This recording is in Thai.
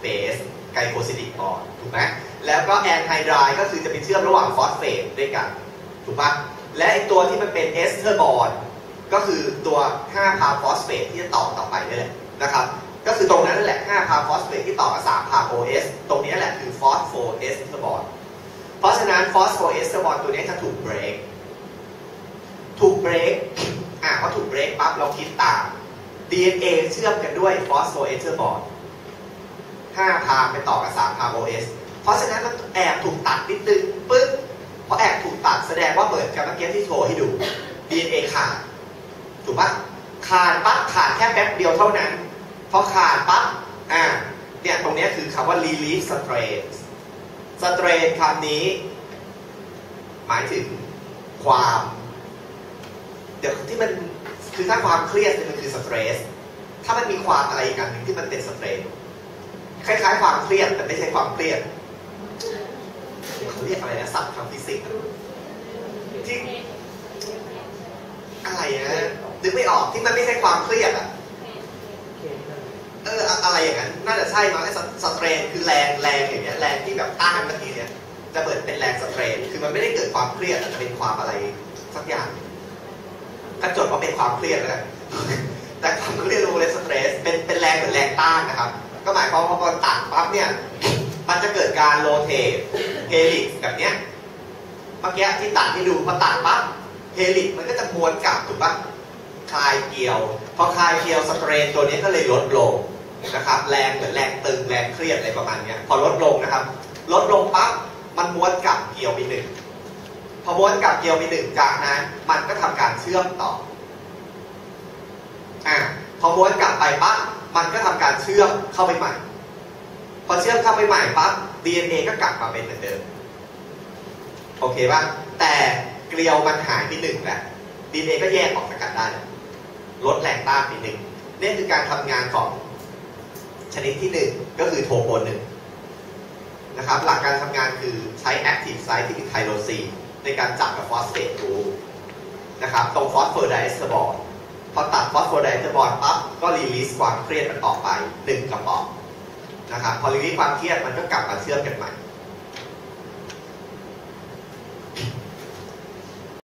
เบสไกลโคซิลิกอ่อนถูกไหมแล้วก็แอนไฮดรายก็คือจะเป็นเชื่อมระหว่างฟอสเฟตด้วยกัน ถูกปะและไอตัวที่มันเป็นเอสเทอร์บอนก็คือตัว5พาฟอสเฟตที่จะต่อต่อไปนี่แหละนะครับ ก็คือตรงนั้นแหละ5พาฟอสเฟตที่ต่อกับ3พา OS ตรงนี้แหละคือฟอสโฟเอสเทอร์บอนเพราะฉะนั้นฟอสโฟเอสเทอร์บอนตัวนี้จะถูกเบรกถูกเบรกอะพอถูกเบรกปั๊บเราคิดตาม DNA เชื่อมกันด้วยฟอสโฟเอสเทอร์บอน 5พาไปต่อกับ3พา OS เพราะฉะนั้นมันแอบถูกตัดนิดนึงปึ๊บพอแอบถูกตัดแสดงว่าเหมือนกับเมื่อกี้ที่โชว์ให้ดู DNA ขาดถูกปะขาดปั๊บขาดแค่แป๊บเดียวเท่านั้นพอขาดปั๊บอ่าเนี่ยตรงนี้คือคำว่า release strain strain คำนี้ หมายถึงความ เดี๋ยวที่มันคือถ้าความเครียดมันคือ stress ถ้ามันมีความอะไรอีกอันหนึ่งที่มันเป็น strain คล้ายๆความเครียดแต่ไม่ใช่ความเครียดเขาเรียกอะไรนะศัพท์ทางฟิสิกส์ที่อะไรนะนึกไม่ออกที่มันไม่ใช่ความเครียดอะเอออะไรอย่างนั้นน่าจะใช่มั้งไอ้สเตรนคือแรงแรงอย่างเงี้ยแรงที่แบบต้านเมื่อกี้เนี่ยจะเหมือนเป็นแรงสเตรนคือมันไม่ได้เกิดความเครียดแต่จะเป็นความอะไรสักอย่างถ้าจดว่าเป็นความเครียดแล้วแต่ความเครียดรู้เลยสเตรสเป็นเป็นแรงเหมือนแรงต้านนะครับ ก็หมายความว่าพอตัดปั๊บเนี่ย มันจะเกิดการโรเทตเฮลิกแบบเนี้ยเมื่อกี้ที่ตัดให้ดูพอตัดปั๊บเฮลิกมันก็จะม้วนกลับถูกปะคลายเกลียว พอคลายเกลียวสเตรนตัวนี้ก็เลยลดลงนะครับ แรงเหมือนแรงตึงแรงเครียดอะไรประมาณเนี้ยพอลดลงนะครับ ลดลงปั๊บมันม้วนกลับเกลียวไปหนึ่งพอม้วนกลับเกลียวไปหนึ่งจากนั้นมันก็ทำการเชื่อมต่ออ่าพอม้วนกลับไปปั๊บ มันก็ทำการเชื่อมเข้าไปใหม่ พอเชื่อมเข้าไปใหม่ปั๊บ DNA ก็กลับมาเป็นเหมือนเดิม โอเคป่ะ แต่เกลียวมันหายไปหนึ่งแหละ DNA ก็แยกออกจากกันได้ ลดแรงต้านไปหนึ่งนี่คือการทำงานของชนิดที่หนึ่งก็คือโทโปหนึ่งนะครับ หลักการทำงานคือใช้ active site ที่เป็นไทโรซีนในการจับกับฟอสเฟตกรูปนะครับ ตรงฟอสโฟอร์ไดเอสเตอร์ พอตัดฟอสโฟไดเอสเตอร์บอลปั๊บก็รีลีสความเครียดมันออกไปหนึ่งกระป๋องนะครับพอรีลีสความเครียดมันก็กลับมาเชื่อมกันใหม่